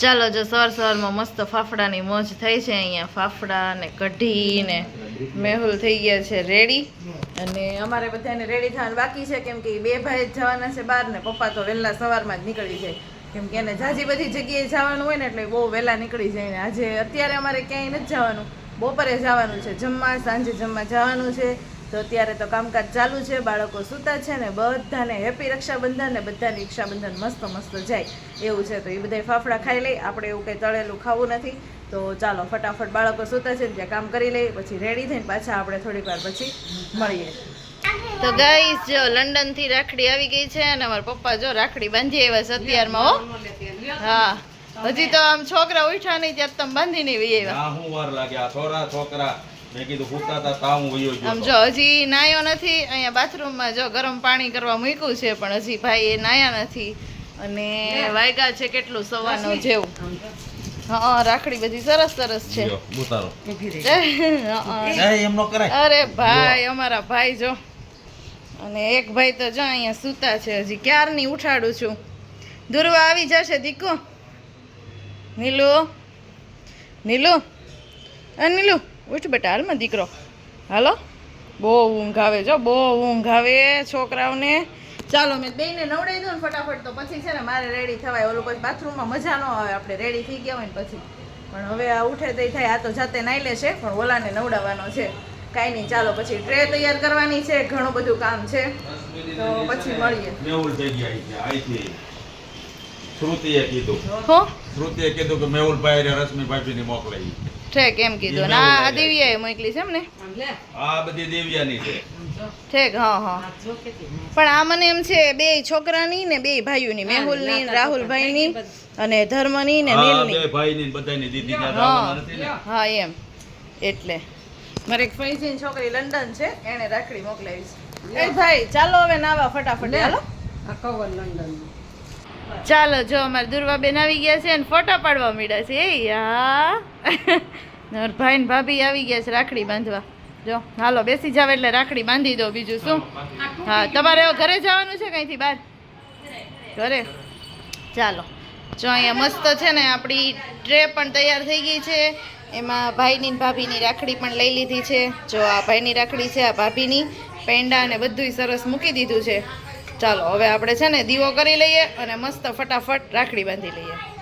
ચાલો જો સવાર સવારમાં મસ્ત ફાફડાની મોજ થઈ છે અહીંયા. ફાફડા ને કઢી ને મેહુલ થઈ ગયા છે રેડી અને અમારે બધાને રેડી થવાનું બાકી છે કેમ કે બે ભાઈ જ જવાના છે બહાર ને પપ્પા તો વહેલા સવારમાં જ નીકળી જાય. કેમ કે એને જાજી બધી જગ્યાએ જવાનું હોય ને એટલે બહુ વહેલા નીકળી જાય ને આજે અત્યારે અમારે ક્યાંય નથી જવાનું. બપોરે જવાનું છે. જમવા, સાંજે જમવા જવાનું છે. તો અત્યારે તો કામકાજ ચાલુ છે બાળકો સૂતા છે ને બધાને હેપી રક્ષાબંધન ને બધાની રક્ષાબંધન મસ્ત મસ્ત જાય. એવું છે તો એ બધા ફાફડા ખાઈ લઈ આપણે એવું કંઈ તળેલું ખાવું નથી. તો ચાલો ફટાફટ બાળકો સૂતા છે ને ત્યાં કામ કરી લઈએ પછી રેડી થઈને પાછા આપણે થોડીક વાર પછી મળીએ. તો ગાઈસ જો લંડનથી રાખડી આવી ગઈ છે અને અમારા પપ્પા જો રાખડી બાંધી આવ્યા છે અત્યારમાં હો. હા. હજી તો આમ છોકરા ઉઠ્યા નહીં ત્યાં તમે બાંધી નહીં આવ્યા. હું વાર લાગે છોરા છોકરા. મેં કીધું હુતા તા તા વયો ગયો આમ જો હજી નાયો નથી અહીંયા બાથરૂમમાં જો ગરમ પાણી કરવા મૂક્યું છે પણ હજી ભાઈ એ નાયા નથી. અને વાયગા છે કેટલું સવાનું જેવું. હા રાખડી બધી સરસ સરસ છે. ઉતારો. કરાય. અરે ભાઈ અમારા ભાઈ જો. અને એક ભાઈ તો જો અહીંયા સૂતા છે હજી ક્યારની ઉઠાડું છું? દુર્વા આવી જશે દીકુ. નીલુ. નીલુ. અ નીલુ. ઉઠ બેટા હાલમાં દીકરો. હાલો? બહુ ઊંઘ આવે જો બહુ ઊંઘ આવે છોકરાઓને. ચાલો મેં બેને નવડાવી દઉં ને ફટાફટ તો પછી છે ને મારે રેડી થવાય. ઓલું પછી બાથરૂમમાં મજા ન આવે આપણે રેડી થઈ ગયા હોય ને પછી. પણ હવે આ ઉઠે તે થાય આ તો જાતે નાઈ લેશે પણ ઓલાને નવડાવવાનો છે. કાંઈ નહીં ચાલો પછી ટ્રે તૈયાર કરવાની છે ઘણું બધું કામ છે. તો પછી મળીએ. હો? શ્રુતિએ કીધું કે મેહુલ ભાઈ ને રશ્મિ ભાભી ને મોકલાઈ. ઠેક એમ કીધું. ના આ દિવ્યાએ મોકલી છે એમ ને? આ બધી દેવિયાની છે. ઠેક હા હા. પણ આ મને એમ છે બે છોકરાની ને બે ભાઈઓની મેહુલની ને રાહુલભાઈની અને ધર્મની ને આ નીલની. બે ભાઈ ની બધાની દીદી ના હા નથી ને? હા એમ. એટલે. મારે એક ફૈજીની છોકરી લંડન છે એને રાખડી મોકલાવી છે એ ભાઈ ચાલો હવે નાવા ફટાફટ હાલો. ચાલો, જો અમારે દુર્વાબેન આવી ગયા છે અને ફોટા પાડવા માંડ્યા છે. એ યા. ભાઈ ને ભાભી આવી ગયા છે રાખડી બાંધવા. જો, હાલો, બેસી જાવ એટલે રાખડી બાંધી દો બીજું શું? હા, તમારે ઘરે જવાનું છે કંઈથી બહાર? ઘરે. ચાલો, જો અહીંયા મસ્ત છે ને આપણી ટ્રે પણ તૈયાર થઈ ગઈ છે. એમાં ભાઈની ભાભીની રાખડી પણ લઈ લીધી છે. જો આ ભાઈની રાખડી છે, આ ભાભીની. પેંડા અને બધુંય સરસ મૂકી દીધું છે. ચાલો હવે આપણે છે ને દીવો કરી લઈએ અને મસ્ત ફટાફટ રાખડી બાંધી લઈએ.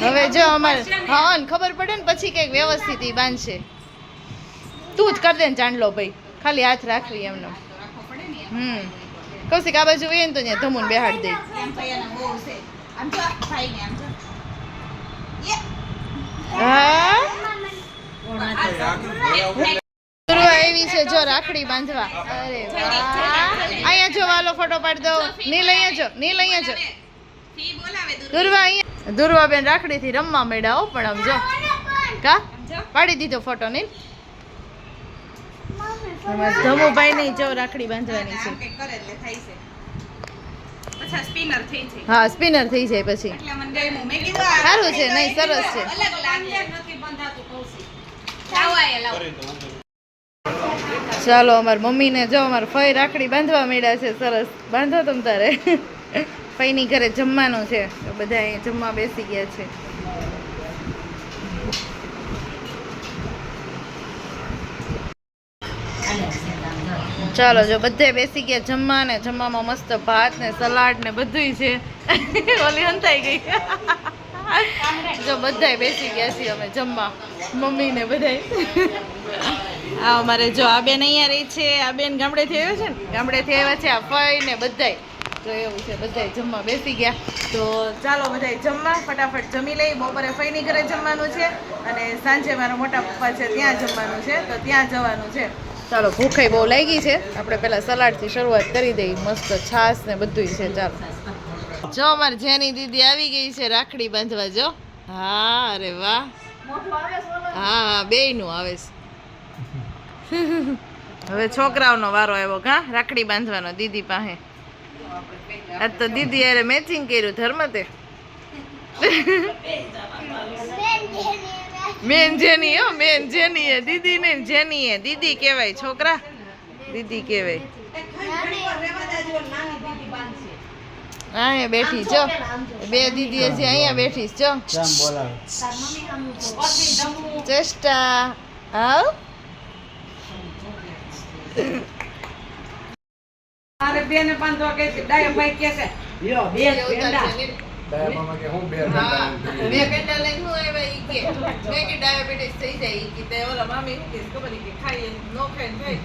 હવે જો અમારે હા ને ખબર પડે ને પછી કંઈક વ્યવસ્થિત બાંધશે. તું જ કર દે ને ચાંદલો ભાઈ. ખાલી હાથ રાખવી એમનો હમ. કૌશિક આ બાજુ હોય ને તો ત્યાં ધમુન બેહાડ દે. હા? રાખડી બાંધવા. અરે વાહ. અહીંયા જો વાલો ફોટો પાડી દો નીલ અહીંયા જો નીલ અહીંયા જો. દુર્વા અહીંયા. દુર્વા બેન રાખડી થી રમવા મળ્યા હો પણ આમ જો. કા? પાડી દીધો ફોટો નીલ. ધમુભાઈ નહીં જો રાખડી બાંધવાની છે. હા સ્પિનર થઈ જાય પછી. સારું છે નહીં સરસ છે અલગ લાગે નથી બંધાતું કૌશિક લાવો આ લાવો ચાલો, અમારી મમ્મીને જો અમારે ફઈ રાખડી બાંધવા માંડ્યા છે, સરસ. બાંધો તમ તારે. ફઈની ઘરે જમવાનું છે, તો બધા અહીંયા જમવા બેસી ગયા છે. ચાલો, જો બધે બેસી ગયા જમવા ને જમવામાં મસ્ત ભાત ને સલાડ ને બધુંય છે. ઓલી હંતાઈ ગઈ. જો બધાય બેસી ગયા છીએ અમે જમવા. મમ્મી ને બધાય. આ અમારે જો આ બેન અહીંયા રહી છે, આ બેન ગામડેથી આવ્યો છે ને, ગામડેથી આવ્યા છે આ ફઈ ને બધાય. તો એવું છે, બધાય જમવા બેસી ગયા. તો ચાલો બધાય જમવા, ફટાફટ જમી લઈ. બપોરે ફઈની ઘરે જમવાનું છે અને સાંજે મારા મોટા પપ્પા છે ત્યાં જમવાનું છે, તો ત્યાં જવાનું છે. ચાલો, ભૂખાઈ બહુ લાગી છે. આપણે પહેલાં સલાડથી શરૂઆત કરી દઈએ. મસ્ત છાશ ને બધુંય છે, ચાલો. જો અમારી જેની દીદી આવી ગઈ છે રાખડી બાંધવા, જો. હા, અરે વાહ. હા હા, બેયનું આવે છે. હવે છોકરાઓનો વારો આવ્યો કા રાખડી બાંધવાનો દીદી પાસે. આજ તો દીદી અરે મેચિંગ કર્યું ધર્મતે. મેન જેની હો મેન જેની એ દીદી ને જેની એ. દીદી કહેવાય છોકરા. દીદી કહેવાય. અહીંયા બેઠી જો બે દીદી હજી અહીંયા બેઠી છે જો ચેષ્ટા. આવ મારે બેન પાંચો કે છે ડાયો ભાઈ કે છે. લ્યો બે પેંડા. હા બે પેંડા લઈને હું આવ્યા ઈ કે. મેં કે ડાયાબિટીસ થઈ જાય ઈ કે. તે ઓલા મામી શું કે ખબર કે ખાઈએ નો ખાઈને થાય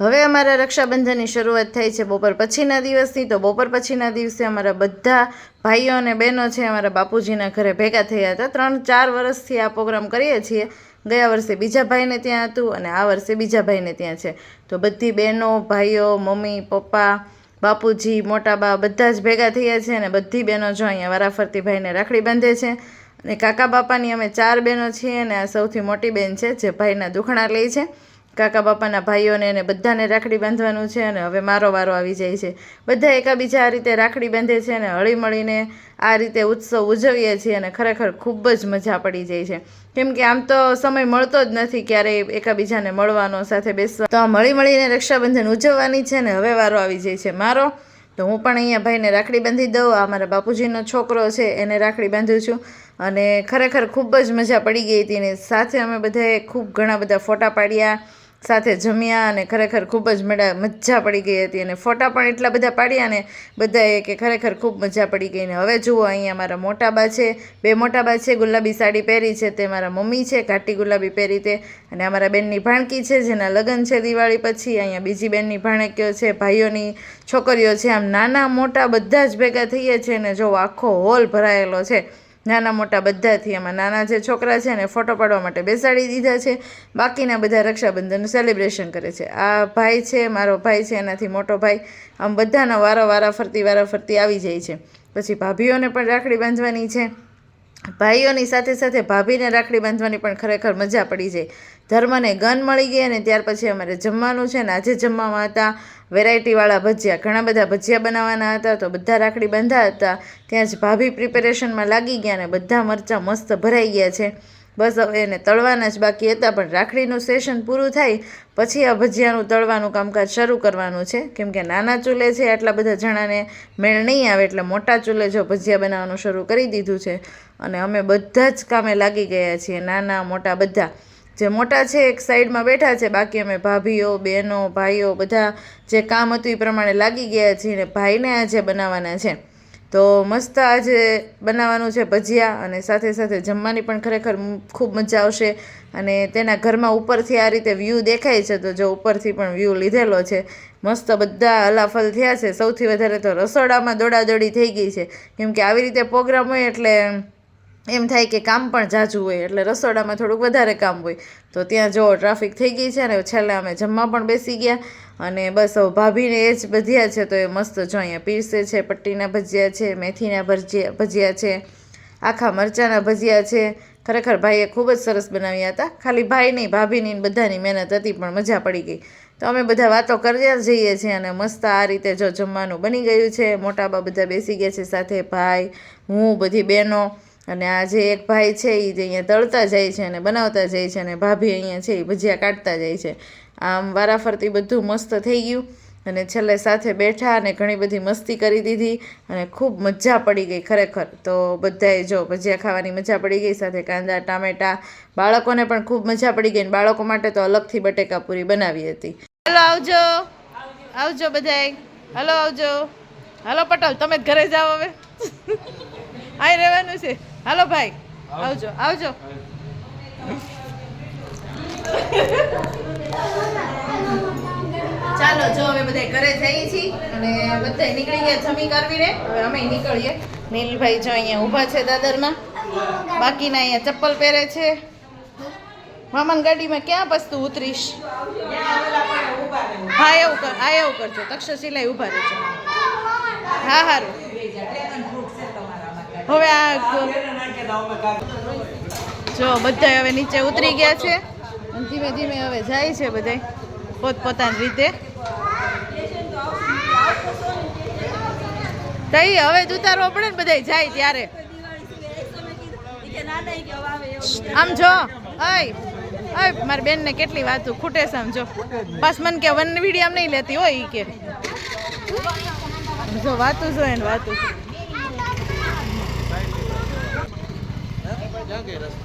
હવે અમારા રક્ષાબંધનની શરૂઆત થઈ છે બપોર પછીના દિવસથી. તો બપોર પછીના દિવસે અમારા બધા ભાઈઓ અને બહેનો છે અમારા બાપુજીના ઘરે ભેગા થયા હતા. ત્રણ, ચાર વર્ષથી આ પ્રોગ્રામ કરીએ છીએ. ગયા વર્ષે બીજા ભાઈને ત્યાં હતું અને આ વર્ષે બીજા ભાઈને ત્યાં છે. તો બધી બહેનો, ભાઈઓ, મમ્મી, પપ્પા, બાપુજી, મોટા બા બધા જ ભેગા થયા છે અને બધી બહેનો જો અહીંયા વારાફરતી ભાઈને રાખડી બાંધે છે. અને કાકા બાપાની અમે ચાર બહેનો છીએ અને આ સૌથી મોટી બહેન છે જે ભાઈના દુખણા લે છે. કાકા બાપાના ભાઈઓને એને બધાને રાખડી બાંધવાનું છે અને હવે મારો વારો આવી જાય છે. બધા એકાબીજા આ રીતે રાખડી બાંધે છે અને હળી મળીને આ રીતે ઉત્સવ ઉજવીએ છીએ અને ખરેખર ખૂબ જ મજા પડી જાય છે. કેમ કે આમ તો સમય મળતો જ નથી ક્યારેય એકાબીજાને મળવાનો સાથે બેસવા. તો આ મળી મળીને રક્ષાબંધન ઉજવવાની છે ને હવે વારો આવી જાય છે. મારો? તો હું પણ અહીંયા ભાઈને રાખડી બાંધી દઉં. આ મારા બાપુજીનો છોકરો છે, એને રાખડી બાંધું છું. અને ખરેખર ખૂબ જ મજા પડી ગઈ હતી ને સાથે અમે બધાએ ખૂબ ઘણા બધા ફોટા પાડ્યા. સાથે જમ્યા અને ખરેખર ખૂબ જ મેળા મજા પડી ગઈ હતી અને ફોટા પણ એટલા બધા પાડ્યા ને બધાએ કે ખરેખર ખૂબ મજા પડી ગઈ ને હવે જુઓ, અહીંયા મારા મોટાબા છે, બે મોટાબા છે, ગુલાબી સાડી પહેરી છે, તે મારા મમ્મી છે, ઘાટી ગુલાબી પહેરી તે અને અમારા બેનની ભાણકી છે, જેના લગ્ન છે દિવાળી પછી, અહીંયા બીજી બેનની ભાણકીઓ છે, ભાઈઓની છોકરીઓ છે, આમ નાના મોટા બધા જ ભેગા થઈએ છીએ ને જો આખો હોલ ભરાયેલો છે. નાના મોટા બધાથી એમાં નાના જે છોકરા છે એને ફોટો પાડવા માટે બેસાડી દીધા છે. બાકીના બધા રક્ષાબંધનનું સેલિબ્રેશન કરે છે. આ ભાઈ છે, મારો ભાઈ છે, એનાથી મોટો ભાઈ. આમ બધાના વારા વારા ફરતી વારા ફરતી આવી જાય છે. પછી ભાભીઓને પણ રાખડી બાંધવાની છે. ભાઈઓની સાથે સાથે ભાભીને રાખડી બાંધવાની પણ ખરેખર મજા પડી જાય. ધર્મને ગન મળી ગઈ અને ત્યાર પછી અમારે જમવાનું છે ને, આજે જમવામાં હતા. વેરાયટીવાળા ભજીયા. ઘણા બધા ભજીયા બનાવવાના હતા તો બધા રાખડી બાંધા હતા. ત્યાં જ ભાભી પ્રિપેરેશનમાં લાગી ગયા ને બધા મરચાં મસ્ત ભરાઈ ગયા છે. બસ હવે એને તળવાના જ બાકી હતા, પણ રાખડીનું સેશન પૂરું થાય પછી આ ભજીયાનું તળવાનું કામકાજ શરૂ કરવાનું છે. કેમ કે નાના ચૂલે છે, આટલા બધા જણાને મેળ નહીં આવે એટલે મોટા ચૂલે જો ભજીયા બનાવવાનું શરૂ કરી દીધું છે. અને અમે બધા જ કામે લાગી ગયા છીએ, નાના, મોટા, બધા. જે મોટા છે, એક સાઈડમાં બેઠા છે. બાકી અમે ભાભીઓ, બહેનો, ભાઈઓ બધા જે કામ હતું એ પ્રમાણે લાગી ગયા છીએ ને ભાઈને આજે બનાવવાના છે. તો મસ્ત આજે બનાવવાનું છે ભજીયા અને સાથે સાથે જમવાની પણ ખરેખર ખૂબ મજા આવશે. અને તેના ઘરમાં ઉપરથી આ રીતે વ્યૂ દેખાય છે, તો જો ઉપરથી પણ વ્યૂ લીધેલો છે. મસ્ત બધા હલાફલ થયા છે. સૌથી વધારે તો રસોડામાં દોડાદોડી થઈ ગઈ છે. કેમ કે આવી રીતે પ્રોગ્રામ હોય એટલે એમ થાય કે કામ પણ ઝાઝું હોય, એટલે રસોડામાં થોડુંક વધારે કામ હોય. તો ત્યાં જો ટ્રાફિક થઈ ગઈ છે અને છેલ્લે અમે જમવા પણ બેસી ગયા. અને બસ હવે ભાભીને એ જ ભજીયા છે, તો એ મસ્ત જો અહીંયા પીરસે છે, પટ્ટીના ભજીયા છે, મેથીના ભજીયા ભજીયા છે, આખા મરચાંના ભજીયા છે. ખરેખર ભાઈએ ખૂબ જ સરસ બનાવ્યા હતા. ખાલી ભાઈ નહીં, ભાભીની બધાની મહેનત હતી, પણ મજા પડી ગઈ. તો અમે બધા વાતો કર્યા જઈએ છીએ અને મસ્ત આ રીતે જો જમવાનું બની ગયું છે. મોટા બા બધા બેસી ગયા છે સાથે, ભાઈ, હું, બધી બહેનો. અને આ જે એક ભાઈ છે એ જે અહીંયા તળતા જાય છે અને બનાવતા જાય છે અને ભાભી અહીંયા છે એ ભજીયા કાઢતા જાય છે. આમ વારાફરતી બધું મસ્ત થઈ ગયું અને છેલ્લે સાથે બેઠા અને ઘણી બધી મસ્તી કરી દીધી અને ખૂબ મજા પડી ગઈ ખરેખર. તો બધાએ જો ભજીયા ખાવાની મજા પડી ગઈ, સાથે કાંદા, ટામેટા, બાળકોને પણ ખૂબ મજા પડી ગઈ અને બાળકો માટે તો અલગથી બટેકા પૂરી બનાવી હતી. હલો આવજો. આવજો બધાય. હલો આવજો. હાલો પટેલ, તમે ઘરે જાઓ હવે. આય રહેવાનું છે. હાલો ભાઈ આવજો આવજો. ચાલો જો હવે બધા ઘરે જઈએ છીએ અને બધા નીકળી ગયા જમી કરવીને હવે અમે નીકળીએ. નીલભાઈ જો અહીંયા ઊભા છે દાદરમાં. બાકીના અહીંયા ચપ્પલ પહેરે છે. મામાન ગાડીમાં ક્યાં વસ્તુ ઉતરીશ? હા એવું કર હા એવું કરજો. તક્ષશિલાય ઊભા રહેજો. હા સારું હવે આ જો બધા હવે નીચે ઉતરી ગયા છે. ધીમે ધીમે હવે જાય છે બધા પોતપોતાની રીતે. તઈ હવે જ ઉતારવો પડે ને બધા જાય ત્યારે. આમ જો અય મારી બેનને કેટલી વાતું ખૂટે છે આમ જો. બસ મને કે વન વીડિયો આમ નહીં લેતી હોય ઈ કે. જો વાતું જો એને વાતું. ક્યાં ગયા રસ્તા